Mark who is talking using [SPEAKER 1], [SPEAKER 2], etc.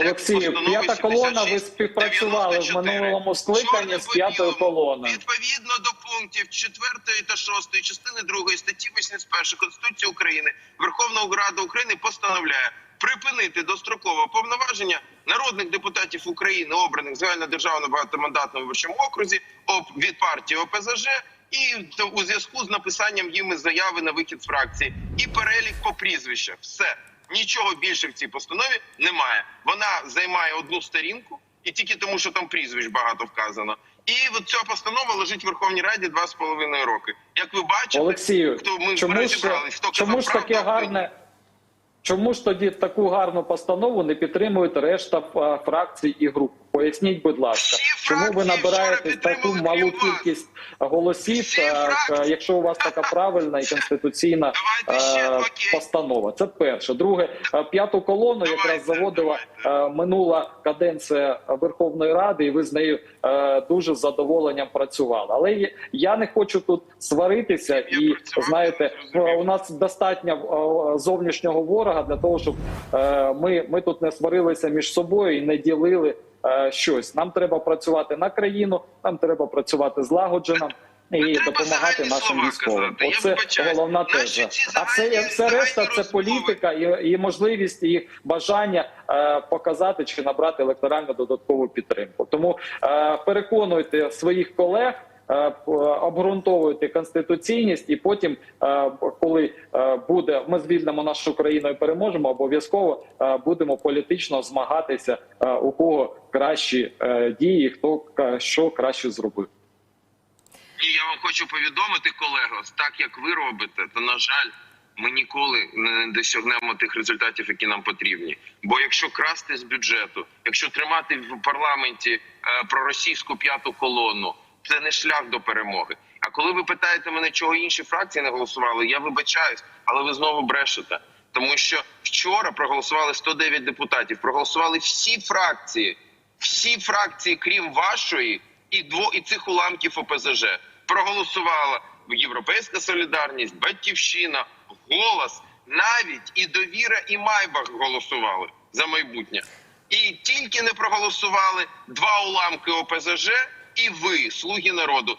[SPEAKER 1] Олексію, п'ята колона. Ви співпрацювали в минулому скликанні з п'ятою колоною.
[SPEAKER 2] Відповідно до пунктів 4 та 6 частини 2 статті 81 Конституції України Верховна Рада України постановляє припинити достроково повноваження народних депутатів України, обраних в загальнодержавному багатомандатному виборчому окрузі від партії ОПЗЖ і у зв'язку з написанням їми заяви на вихід з фракції і перелік по прізвищах. Все нічого більше в цій постанові немає. Вона займає одну сторінку, і тільки тому, що там прізвищ багато вказано. І от ця постанова лежить в Верховній Раді два з половиною роки. Як ви бачите,
[SPEAKER 1] Олексію,
[SPEAKER 2] хто ми
[SPEAKER 1] чому ж,
[SPEAKER 2] хто
[SPEAKER 1] чому ж таке
[SPEAKER 2] правду,
[SPEAKER 1] гарне? Чому ж тоді таку гарну постанову не підтримують решта фракцій і груп? Поясніть, будь ласка, чому ви набираєте таку малу кількість голосів, якщо у вас така правильна і конституційна постанова? Це перше. Друге, п'яту колону якраз заводила минула каденція Верховної Ради, і ви з нею е, дуже з задоволенням працювали. Але я не хочу тут сваритися і знаєте, у нас достатньо е, зовнішнього ворога для того, щоб е, ми, ми тут не сварилися між собою і не ділили е, щось. Нам треба працювати на країну, нам треба працювати злагоджено. І допомагати нашим військовим. Оце головна теза. А все, все решта це політика і, і можливість і бажання е, показати чи набрати електоральну додаткову підтримку. Тому е, переконуйте своїх колег. е, Обґрунтовуйте конституційність, і потім, е, коли е, буде, ми звільнимо нашу країну і переможемо, обов'язково будемо політично змагатися, у кого кращі дії, хто що краще зробив.
[SPEAKER 2] Вам хочу повідомити, колего, так як ви робите, то на жаль, ми ніколи не досягнемо тих результатів, які нам потрібні. Бо якщо красти з бюджету, якщо тримати в парламенті е, проросійську п'яту колону, це не шлях до перемоги. А коли ви питаєте мене, чого інші фракції не голосували, я вибачаюсь, але ви знову брешете. Тому що вчора проголосували 109 депутатів, проголосували всі фракції, всі фракції, крім вашої, і дво і цих уламків ОПЗЖ проголосувала Європейська Солідарність, Батьківщина, голос, навіть і довіра, і Майбах голосували за майбутнє. І тільки не проголосували два уламки ОПЗЖ, і ви, слуги народу,